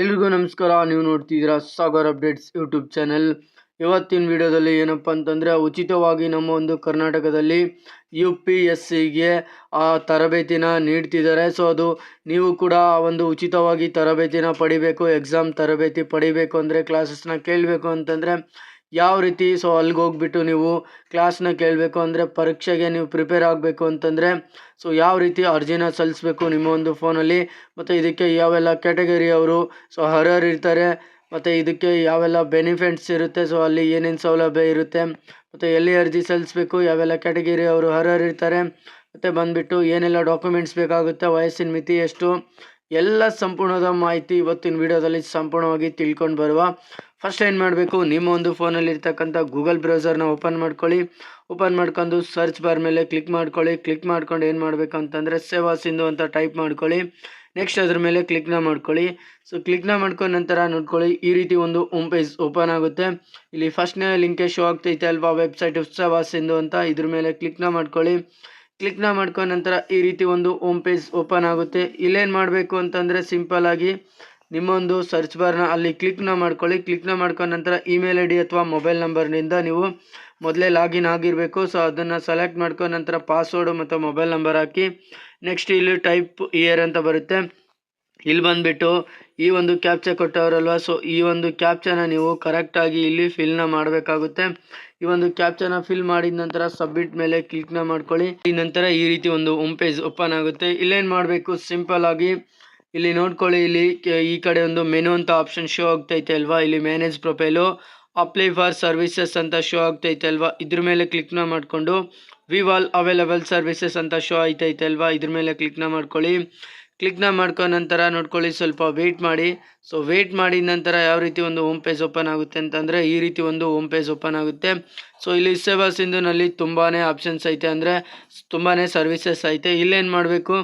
ಎಲ್ರಿಗೂ ನಮಸ್ಕಾರ. ನೀವು ನೋಡ್ತಿದ್ದೀರಾ ಸಾಗರ್ ಅಪ್ಡೇಟ್ಸ್ ಯೂಟ್ಯೂಬ್ ಚಾನೆಲ್. ಇವತ್ತಿನ ವಿಡಿಯೋದಲ್ಲಿ ಏನಪ್ಪ ಅಂತಂದರೆ, ಉಚಿತವಾಗಿ ನಮ್ಮ ಒಂದು ಕರ್ನಾಟಕದಲ್ಲಿ ಯು ಪಿ ಎಸ್ ಸಿಗೆ ಆ ತರಬೇತಿನ ನೀಡ್ತಿದ್ದಾರೆ. ಸೊ ಅದು ನೀವು ಕೂಡ ಒಂದು ಉಚಿತವಾಗಿ ತರಬೇತಿನ ಪಡಿಬೇಕು ಎಕ್ಸಾಮ್ ತರಬೇತಿ ಪಡಿಬೇಕು ಅಂದರೆ ಕ್ಲಾಸಸ್ನ ಕೇಳಬೇಕು ಅಂತಂದರೆ ಯಾವ ರೀತಿ? ಸೊ ಅಲ್ಲಿಗೆ ಹೋಗ್ಬಿಟ್ಟು ನೀವು ಕ್ಲಾಸ್ನ ಕೇಳಬೇಕು ಅಂದರೆ ಪರೀಕ್ಷೆಗೆ ನೀವು ಪ್ರಿಪೇರ್ ಆಗಬೇಕು ಅಂತಂದರೆ ಸೊ ಯಾವ ರೀತಿ ಅರ್ಜಿನ ಸಲ್ಲಿಸ್ಬೇಕು ನಿಮ್ಮ ಒಂದು ಫೋನಲ್ಲಿ ಮತ್ತು ಇದಕ್ಕೆ ಯಾವೆಲ್ಲ ಕ್ಯಾಟಗರಿ ಅವರು ಸೊ ಹರರ್ ಇರ್ತಾರೆ, ಮತ್ತು ಇದಕ್ಕೆ ಯಾವೆಲ್ಲ ಬೆನಿಫಿಟ್ಸ್ ಇರುತ್ತೆ ಸೊ ಅಲ್ಲಿ ಏನೇನು ಸೌಲಭ್ಯ ಇರುತ್ತೆ, ಮತ್ತು ಎಲ್ಲಿ ಅರ್ಜಿ ಸಲ್ಲಿಸ್ಬೇಕು, ಯಾವೆಲ್ಲ ಕ್ಯಾಟಗರಿ ಅವರು ಹರರ್ ಇರ್ತಾರೆ, ಮತ್ತು ಬಂದುಬಿಟ್ಟು ಏನೆಲ್ಲ ಡಾಕ್ಯುಮೆಂಟ್ಸ್ ಬೇಕಾಗುತ್ತೆ, ವಯಸ್ಸಿನ ಮಿತಿ ಎಷ್ಟು ಎಲ್ಲ ಸಂಪೂರ್ಣದ ಮಾಹಿತಿ ಇವತ್ತಿನ ವಿಡಿಯೋದಲ್ಲಿ ಸಂಪೂರ್ಣವಾಗಿ ತಿಳ್ಕೊಂಡು ಬರುವ. ಫಸ್ಟ್ ಏನು ಮಾಡಬೇಕು? ನಿಮ್ಮ ಒಂದು ಫೋನಲ್ಲಿ ಇರ್ತಕ್ಕಂಥ ಗೂಗಲ್ ಬ್ರೌಸರ್ನ ಓಪನ್ ಮಾಡ್ಕೊಳ್ಳಿ. ಓಪನ್ ಮಾಡ್ಕೊಂಡು ಸರ್ಚ್ ಬಾರ್ ಮೇಲೆ ಕ್ಲಿಕ್ ಮಾಡ್ಕೊಳ್ಳಿ. ಕ್ಲಿಕ್ ಮಾಡ್ಕೊಂಡು ಏನು ಮಾಡಬೇಕು ಅಂತಂದರೆ ಸೇವಾ ಸಿಂಧು ಅಂತ ಟೈಪ್ ಮಾಡ್ಕೊಳ್ಳಿ. ನೆಕ್ಸ್ಟ್ ಅದ್ರ ಮೇಲೆ ಕ್ಲಿಕ್ನ ಮಾಡ್ಕೊಳ್ಳಿ. ಸೊ ಕ್ಲಿಕ್ನ ಮಾಡ್ಕೊಂಡು ನಂತರ ನೋಡ್ಕೊಳ್ಳಿ. ಈ ರೀತಿ ಒಂದು ಹೋಮ್ ಪೇಜ್ ಓಪನ್ ಆಗುತ್ತೆ. ಇಲ್ಲಿ ಫಸ್ಟ್ನೇ ಲಿಂಕೇ ಶೋ ಆಗ್ತೈತೆ ಅಲ್ವಾ? ವೆಬ್ಸೈಟ್ ಸೇವಾ ಸಿಂಧು ಅಂತ. ಇದ್ರ ಮೇಲೆ ಕ್ಲಿಕ್ನ ಮಾಡ್ಕೊಳ್ಳಿ. ಕ್ಲಿಕ್ನ ಮಾಡ್ಕೊಂಡ ನಂತರ ಈ ರೀತಿ ಒಂದು ಹೋಮ್ ಪೇಜ್ ಓಪನ್ ಆಗುತ್ತೆ. ಇಲ್ಲೇನು ಮಾಡಬೇಕು ಅಂತಂದರೆ ಸಿಂಪಲ್ ಆಗಿ ನಿಮ್ಮೊಂದು ಸರ್ಚ್ ಬಾರ್ನ ಅಲ್ಲಿ ಕ್ಲಿಕ್ನ ಮಾಡ್ಕೊಳ್ಳಿ. ಕ್ಲಿಕ್ನ ಮಾಡ್ಕೊಂಡ ನಂತರ ಇಮೇಲ್ ಐ ಡಿ ಅಥವಾ ಮೊಬೈಲ್ ನಂಬರ್ನಿಂದ ನೀವು ಮೊದಲೇ ಲಾಗಿನ್ ಆಗಿರಬೇಕು. ಸೊ ಅದನ್ನು ಸೆಲೆಕ್ಟ್ ಮಾಡ್ಕೊಂಡ ನಂತರ ಪಾಸ್ವರ್ಡು ಮತ್ತು ಮೊಬೈಲ್ ನಂಬರ್ ಹಾಕಿ. ನೆಕ್ಸ್ಟ್ ಇಲ್ಲಿ ಟೈಪ್ ಇಯರ್ ಅಂತ ಬರುತ್ತೆ. ಇಲ್ಲಿ ಬಂದುಬಿಟ್ಟು ಈ ಒಂದು ಕ್ಯಾಪ್ಚಾ ಕೊಟ್ಟವರಲ್ವ? ಸೊ ಈ ಒಂದು ಕ್ಯಾಪ್ಚನ ನೀವು ಕರೆಕ್ಟಾಗಿ ಇಲ್ಲಿ ಫಿಲ್ನ ಮಾಡಬೇಕಾಗುತ್ತೆ. ಈ ಒಂದು ಕ್ಯಾಪ್ಚರ್ನ ಫಿಲ್ ಮಾಡಿದ ನಂತರ ಸಬ್ಮಿಟ್ ಮೇಲೆ ಕ್ಲಿಕ್ನ ಮಾಡ್ಕೊಳ್ಳಿ. ಈ ನಂತರ ಈ ರೀತಿ ಒಂದು ಹೋಮ್ ಪೇಜ್ ಓಪನ್ ಆಗುತ್ತೆ. ಇಲ್ಲೇನು ಮಾಡಬೇಕು? ಸಿಂಪಲ್ ಆಗಿ ಇಲ್ಲಿ ನೋಡ್ಕೊಳ್ಳಿ. ಇಲ್ಲಿ ಈ ಕಡೆ ಒಂದು ಮೆನು ಅಂತ ಆಪ್ಷನ್ ಶೋ ಆಗ್ತೈತೆ ಅಲ್ವಾ? ಇಲ್ಲಿ manage profile apply for services ಅಂತ ಶೋ ಆಗ್ತೈತೆ ಅಲ್ವಾ? ಇದ್ರ ಮೇಲೆ ಕ್ಲಿಕ್ನ ಮಾಡಿಕೊಂಡು ವಿವಾಲ್ ಅವೈಲಬಲ್ ಸರ್ವಿಸಸ್ ಅಂತ ಶೋ ಆಯ್ತೈತೆ ಅಲ್ವಾ? ಇದ್ರ ಮೇಲೆ ಕ್ಲಿಕ್ನ ಮಾಡ್ಕೊಳ್ಳಿ. ಕ್ಲಿಕ್ನ ಮಾಡ್ಕೊ, ನಂತರ ನೋಡ್ಕೊಳ್ಳಿ ಸ್ವಲ್ಪ ವೆಯ್ಟ್ ಮಾಡಿ. ಸೊ ವೆಯ್ಟ್ ಮಾಡಿದ ನಂತರ ಯಾವ ರೀತಿ ಒಂದು ಹೋಮ್ ಪೇಜ್ ಓಪನ್ ಆಗುತ್ತೆ ಅಂತಂದರೆ ಈ ರೀತಿ ಒಂದು ಹೋಮ್ ಪೇಜ್ ಓಪನ್ ಆಗುತ್ತೆ. ಸೊ ಇಲ್ಲಿ ಸೇವಾ ಸಿಂಧುನಲ್ಲಿ ತುಂಬಾ ಆಪ್ಷನ್ಸ್ ಐತೆ ಅಂದರೆ ತುಂಬಾ ಸರ್ವಿಸಸ್ ಐತೆ. ಇಲ್ಲೇನು ಮಾಡಬೇಕು?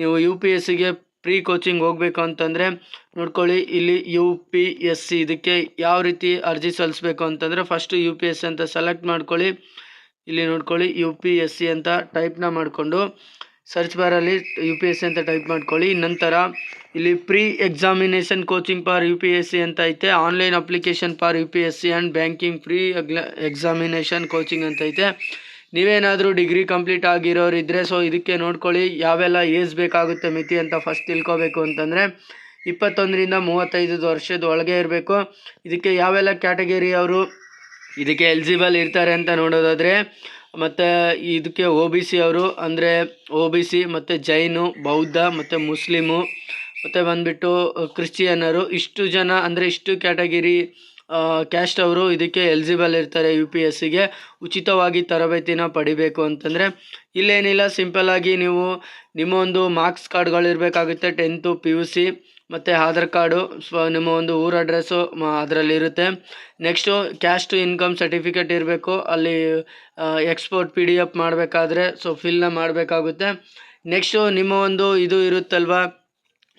ನೀವು ಯು ಪಿ ಎಸ್ ಸಿಗೆ ಪ್ರೀ ಕೋಚಿಂಗ್ ಹೋಗಬೇಕು ಅಂತಂದರೆ ನೋಡ್ಕೊಳ್ಳಿ, ಇಲ್ಲಿ ಯು ಪಿ ಎಸ್ ಸಿ ಇದಕ್ಕೆ ಯಾವ ರೀತಿ ಅರ್ಜಿ ಸಲ್ಲಿಸ್ಬೇಕು ಅಂತಂದರೆ first U P S C ಅಂತ ಸೆಲೆಕ್ಟ್ ಮಾಡ್ಕೊಳ್ಳಿ. ಇಲ್ಲಿ ನೋಡ್ಕೊಳ್ಳಿ ಯು ಪಿ ಎಸ್ ಸಿ ಅಂತ ಟೈಪ್ನ ಮಾಡಿಕೊಂಡು. ಸರ್ಚ್ ಬಾರಲ್ಲಿ ಯು ಪಿ ಎಸ್ ಸಿ ಅಂತ ಟೈಪ್ ಮಾಡ್ಕೊಳ್ಳಿ. ನಂತರ ಇಲ್ಲಿ pre examination coaching for U P S C ಅಂತ ಐತೆ. Online application for U P S C and banking free examination coaching ಅಂತ ಐತೆ. ನೀವೇನಾದರೂ ಡಿಗ್ರಿ ಕಂಪ್ಲೀಟ್ ಆಗಿರೋರಿದ್ದರೆ ಸೊ ಇದಕ್ಕೆ ನೋಡ್ಕೊಳ್ಳಿ, ಯಾವೆಲ್ಲ ಏಜ್ ಬೇಕಾಗುತ್ತೆ ಮಿತಿ ಅಂತ ಫಸ್ಟ್ ತಿಳ್ಕೊಬೇಕು ಅಂತಂದರೆ, ಇಪ್ಪತ್ತೊಂದರಿಂದ ಮೂವತ್ತೈದು ವರ್ಷದ ಒಳಗೆ ಇರಬೇಕು. ಇದಕ್ಕೆ ಯಾವೆಲ್ಲ ಕ್ಯಾಟಗರಿ ಅವರು ಇದಕ್ಕೆ ಎಲಿಜಿಬಲ್ ಇರ್ತಾರೆ ಅಂತ ನೋಡೋದಾದರೆ ಮತ್ತು ಇದಕ್ಕೆ ಒ ಬಿ ಸಿ ಅವರು ಅಂದರೆ ಒ ಬಿ ಸಿ ಮತ್ತು ಜೈನು, ಬೌದ್ಧ ಮತ್ತು ಮುಸ್ಲಿಮು ಮತ್ತು ಬಂದುಬಿಟ್ಟು ಕ್ರಿಶ್ಚಿಯನ್ನರು ಇಷ್ಟು ಜನ ಅಂದರೆ ಇಷ್ಟು ಕ್ಯಾಟಗಿರಿ ಕ್ಯಾಸ್ಟ್ ಅವರು ಇದಕ್ಕೆ ಎಲಿಜಿಬಲ್ ಇರ್ತಾರೆ ಯು ಪಿ ಎಸ್ ಸಿಗೆ ಉಚಿತವಾಗಿ ತರಬೇತಿನ ಪಡಿಬೇಕು ಅಂತಂದರೆ ಇಲ್ಲೇನಿಲ್ಲ ಸಿಂಪಲ್ಲಾಗಿ ನೀವು ನಿಮ್ಮ ಒಂದು ಮಾರ್ಕ್ಸ್ ಕಾರ್ಡ್ಗಳಿರಬೇಕಾಗುತ್ತೆ, ಟೆಂತು, ಪಿ ಯು ಸಿ. ಮತ್ತು ಆಧಾರ್ ಕಾರ್ಡು, ಸ್ವ, ನಿಮ್ಮ ಒಂದು ಊರ ಅಡ್ರೆಸ್ಸು ಅದರಲ್ಲಿರುತ್ತೆ. ನೆಕ್ಸ್ಟು ಕ್ಯಾಸ್ಟು ಇನ್ಕಮ್ ಸರ್ಟಿಫಿಕೇಟ್ ಇರಬೇಕು. ಅಲ್ಲಿ ಎಕ್ಸ್ಪೋರ್ಟ್ ಪಿ ಡಿ ಎಫ್ ಮಾಡಬೇಕಾದ್ರೆ ಸೊ ಫಿಲ್ನ ಮಾಡಬೇಕಾಗುತ್ತೆ. ನೆಕ್ಸ್ಟು ನಿಮ್ಮ ಒಂದು ಇದು ಇರುತ್ತಲ್ವ?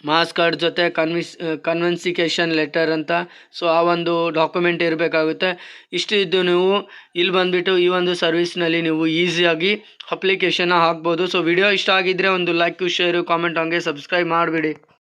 ಮಾಸ್ ಕಾರ್ಡ್ ಜೊತೆ ಕನ್ವಿಸ್ ಕನ್ವೆನ್ಸಿಕೇಷನ್ ಲೆಟರ್ ಅಂತ. ಸೊ ಆ ಒಂದು ಡಾಕ್ಯುಮೆಂಟ್ ಇರಬೇಕಾಗುತ್ತೆ. ಇಷ್ಟು ಇದ್ದು ನೀವು ಇಲ್ಲಿ ಬಂದುಬಿಟ್ಟು ಈ ಒಂದು ಸರ್ವಿಸ್ನಲ್ಲಿ ನೀವು ಈಸಿಯಾಗಿ ಅಪ್ಲಿಕೇಶನ್ನ ಹಾಕ್ಬೋದು. ಸೊ ವಿಡಿಯೋ ಇಷ್ಟ ಆಗಿದ್ದರೆ ಒಂದು ಲೈಕ್ ಶೇರು ಕಾಮೆಂಟ್ ಹಂಗೆ ಸಬ್ಸ್ಕ್ರೈಬ್ ಮಾಡಿಬಿಡಿ.